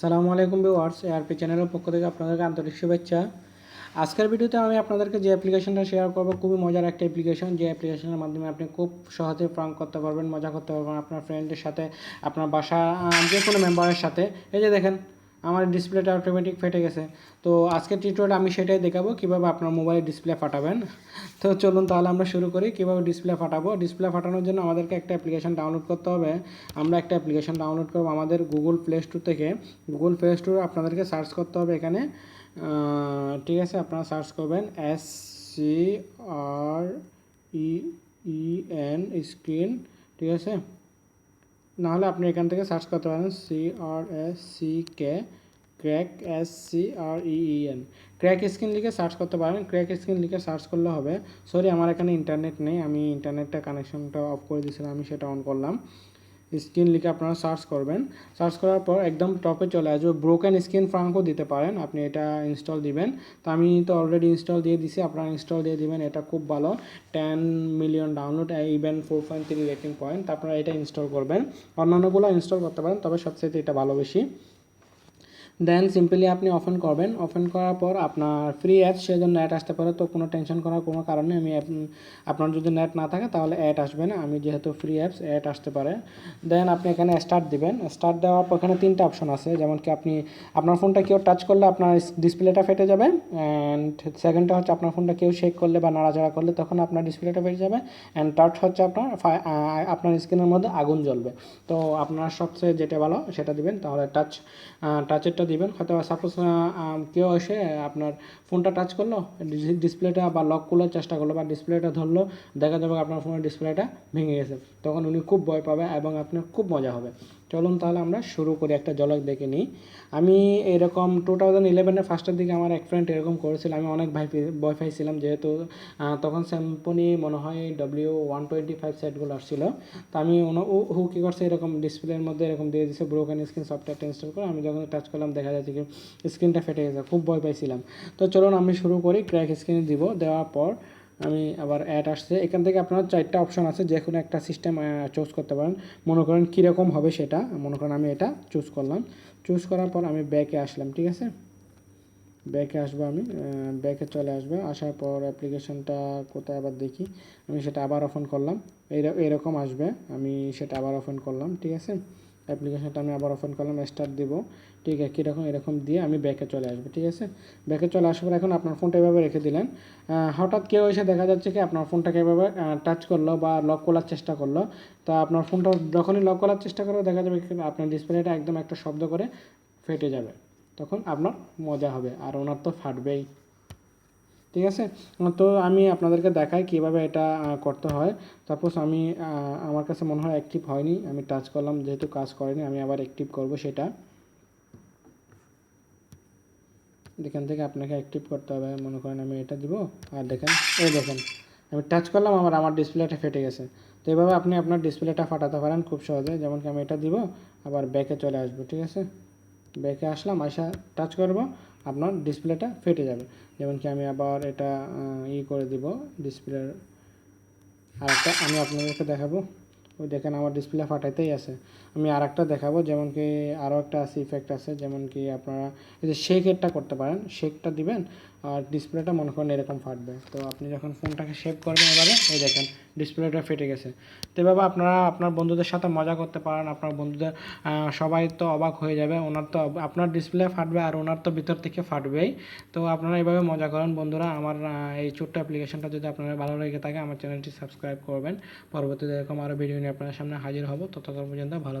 সালামু আলাইকুম viewers ARP চ্যানেলের পক্ষ থেকে আপনাদেরকে আন্তরিক শুভেচ্ছা। আজকের ভিডিওতে আমি আপনাদেরকে যে অ্যাপ্লিকেশনটা শেয়ার করব, খুবই মজার একটা অ্যাপ্লিকেশন যে অ্যাপ্লিকেশনের মাধ্যমে আপনি খুব সহজে প্রাঙ্ক করতে পারবেন, মজা করতে পারবেন আপনার ফ্রেন্ডের সাথে, আপনার বাসা যে কোনো মেম্বারের সাথে। এই যে দেখেন আমার ডিসপ্লেটা অটোমেটিক ফেটে গেছে। তো আজকের টিউটোরিয়াল আমি সেটাই দেখাবো, কীভাবে আপনার মোবাইলে ডিসপ্লে ফাটাবেন। তো চলুন তাহলে আমরা শুরু করি, কীভাবে ডিসপ্লে ফাটাবো। ডিসপ্লে ফাটানোর জন্য আমাদেরকে একটা অ্যাপ্লিকেশন ডাউনলোড করতে হবে। আমরা একটা অ্যাপ্লিকেশন ডাউনলোড করব আমাদের গুগল প্লে স্টোর থেকে। গুগল প্লে স্টোর আপনাদেরকে সার্চ করতে হবে এখানে। ঠিক আছে, আপনারা সার্চ করবেন S C R E N screen ঠিক আছে? নাহলে আপনি এখান থেকে সার্চ করতে পারেন C R S C K crack S C R E N crack screen লিখে সার্চ করতে পারেন। ক্র্যাক স্ক্রিন লিখে সার্চ করলে হবে। সরি আমার এখানে ইন্টারনেট নেই। আমি ইন্টারনেটটা কানেকশনটা অফ করে দিয়েছিলাম, আমি সেটা অন করলাম। স্ক্রিন লিখে আপনারা সার্চ করবেন। সার্চ করার পর একদম টপে চলে আসবে। ব্রোকেন স্কিন ফ্রাঙ্কও দিতে পারেন। আপনি এটা ইনস্টল দিবেন। তা আমি তো অলরেডি ইনস্টল দিয়ে দিছি। আপনারা ইনস্টল দিয়ে দিবেন। এটা খুব ভালো। Ten million download even four point three rating point আপনারা এটা ইনস্টল করবেন। অন্যান্যগুলো ইনস্টল করতে পারেন। তবে সবচেয়ে এটা ভালো বেশি। দেন সিম্পলি আপনি ওপেন করবেন। ওপেন করার পর আপনার ফ্রি অ্যাপস সেজন্য অ্যাড আসতে পারে। তো কোনো টেনশন করার কোনো কারণে আমি আপনার যদি নেট না থাকে, তাহলে অ্যাড আসবে না। আমি যেহেতু ফ্রি অ্যাপস অ্যাড আসতে পারে। দেন আপনি এখানে স্টার্ট দিবেন। স্টার্ট দেওয়ার পর এখানে তিনটা অপশন আছে। যেমন কি আপনি আপনার ফোনটা কেউ টাচ করলে আপনার ডিসপ্লেটা ফেটে যাবে। অ্যান্ড সেকেন্ডটা হচ্ছে আপনার ফোনটা কেউ শেক করলে বা নাড়াচাড়া করলে তখন আপনার ডিসপ্লেটা ফেটে যাবে। অ্যান্ড থার্ড হচ্ছে আপনার আপনার স্ক্রিনের মধ্যে আগুন জ্বলবে। তো আপনার সবচেয়ে যেটা ভালো, সেটা দিবেন। তাহলে টাচ টাচেরটা দিবেন। হয়তো সাপোজ কেউ এসে আপনার ফোনটা টাচ করল ডিসপ্লেটা বা লক খোলার চেষ্টা করল বা ডিসপ্লেটা ধরলো, দেখা যাবে আপনার ফোনের ডিসপ্লেটা ভেঙে গেছে। তখন উনি খুব ভয় পাবে এবং আপনার খুব মজা হবে। চলুন তাহলে আমরা শুরু করি, একটা ঝলক দেখে নিই। আমি এরকম টু থাউজেন্ড ইলেভেনের ফার্স্টের দিকে আমার এক ফ্রেন্ড এরকম করেছিল, আমি অনেক ভাই ভয় পাইছিলাম যেহেতু তখন স্যাম্পনি মনে হয় ডব্লিউ ওয়ান টোয়েন্টি ফাইভ সেটগুলো আসছিল। তো আমি হু কী করছে, এরকম ডিসপ্লের মধ্যে এরকম দিয়ে দিছে ব্রোকেন স্ক্রিন সফটওয়্যারটা ইনস্টল করে, আমি যখন টাচ করলাম, দেখা যাচ্ছে কি স্ক্রিনটা ফেটে গেছে, খুব ভয় পাইছিলাম। তো চলুন আমি শুরু করি ক্র্যাক স্ক্রিন দিব, দেওয়ার পর আমি আবার অ্যাড আসছে। এখান থেকে আপনার চারটা অপশন আছে যে কোনো একটা সিস্টেম চুজ করতে পারেন। মনে করেন কীরকম হবে সেটা, মনে করেন আমি এটা চুজ করলাম। চুজ করার পর আমি ব্যাকে আসলাম, ঠিক আছে? ব্যাকে আসব আমি ব্যাকে চলে আসবে। আসার পর অ্যাপ্লিকেশনটা কোথায় আবার দেখি। আমি সেটা আবার ওপেন করলাম। এরকম আসবে। আমি সেটা আবার ওপেন করলাম, ঠিক আছে? অ্যাপ্লিকেশনটা আমি আবার ওপেন করলাম স্টার্ট দিব। ঠিক আছে কীরকম এরকম দিয়ে আমি ব্যাকে চলে আসব, ঠিক আছে? ব্যাকে চলে আসার পর এখন আপনার ফোনটা এভাবে রেখে দিলেন। হঠাৎ কেউ এসে দেখা যাচ্ছে কি আপনার ফোনটাকে এভাবে টাচ করল বা লক করার চেষ্টা করল। তা আপনার ফোনটা যখনই লক করার চেষ্টা করবে, দেখা যাবে আপনার ডিসপ্লেটা একদম একটা শব্দ করে ফেটে যাবে। তখন আপনার মজা হবে, আর ওনার তো ফাটবেই। ঠিক আছে? তো আমি আপনাদেরকে দেখাই কীভাবে এটা করতে হয়। সাপোজ আমি আমার কাছে মনে হয় অ্যাক্টিভ হয়নি, আমি টাচ করলাম, যেহেতু কাজ করেনি, আমি আবার অ্যাক্টিভ করব সেটা। এখান থেকে আপনাকে অ্যাক্টিভ করতে হবে, মনে করেন আমি এটা দিব, আর দেখেন, এই দেখেন, আমি টাচ করলাম, আমার আমার ডিসপ্লেটা ফেটে গেছে। তো এইভাবে আপনি আপনার ডিসপ্লেটা ফাটাতে পারেন খুব সহজে যেমন কি আমি এটা দিব, আবার ব্যাকে চলে আসব, ঠিক আছে? ব্যাকে আসলাম আসা টাচ করব আপনার ডিসপ্লেটা ফেটে যাবে। যেমন কি আমি আবার এটা ই করে দিব ডিসপ্লের আর একটা আমি আপনাদেরকে দেখাবো। ওই দেখেন আমার ডিসপ্লে ফাটাইতেই আছে। আমি আর একটা দেখাবো, যেমন কি আরও একটা আছে ইফেক্ট আছে, যেমন কি আপনারা এই যে শেকেরটা করতে পারেন শেকটা দিবেন আর ডিসপ্লেটা মনে করেন এরকম ফাটবে। তো আপনি যখন ফোনটাকে শেপ করবেন এবারে, এই দেখেন ডিসপ্লেটা ফেটে গেছে। তো এভাবে আপনারা আপনার বন্ধুদের সাথে মজা করতে পারেন, আপনার বন্ধুদের সবাই তো অবাক হয়ে যাবে, ওনার তো আপনার ডিসপ্লে ফাটবে আর ওনার তো ভিতর থেকে ফাটবেই। তো আপনারা এইভাবে মজা করেন বন্ধুরা, আমার এই ছোট্ট অ্যাপ্লিকেশনটা যদি আপনাদের ভালো লেগে থাকে, আমার চ্যানেলটি সাবস্ক্রাইব করবেন। পরবর্তীতে এরকম আরও ভিডিও নিয়ে আপনার সামনে হাজির হব। ততক্ষণ পর্যন্ত ভালো